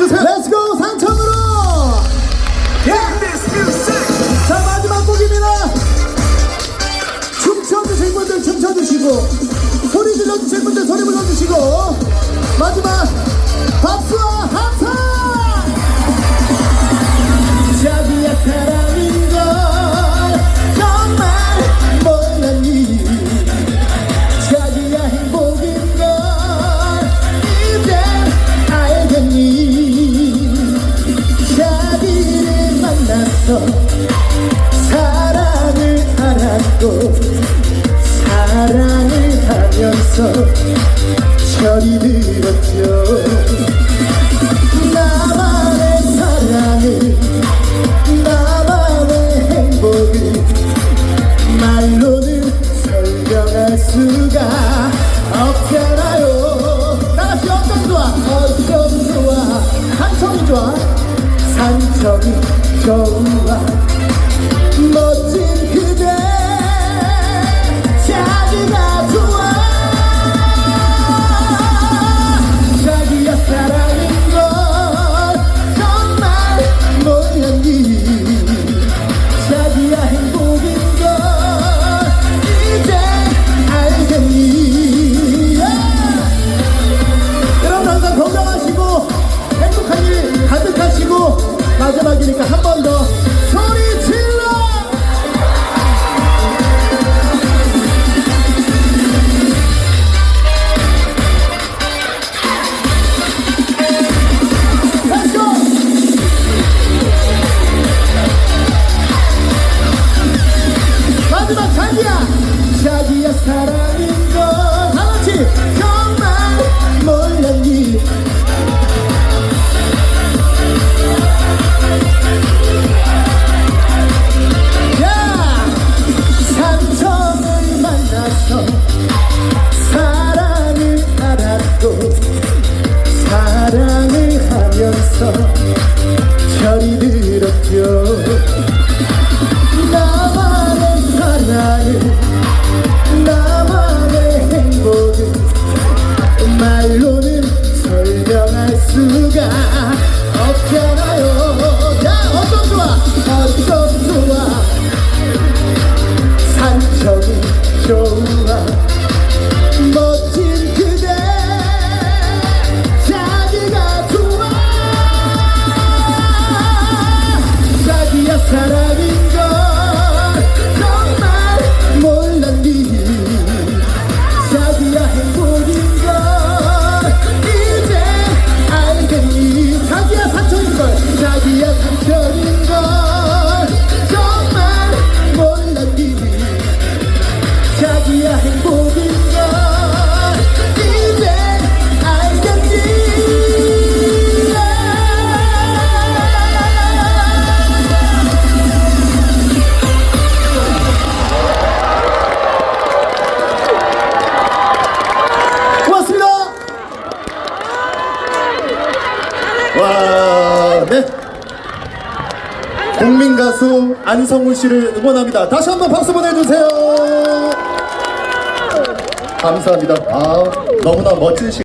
주세요. 렛츠고 산청으로. 예. 자 마지막 곡입니다. 춤춰주실 분들 춤춰주시고 소리 질러주실 분들 소리 불러주시고 마지막 박수와 합성. 알았어 사랑을 알았고 사랑을 하면서 저리 go right. 와, 네. 국민 가수 안성훈 씨를 응원합니다. 다시 한번 박수 보내주세요. 감사합니다. 아, 너무나 멋진 시간.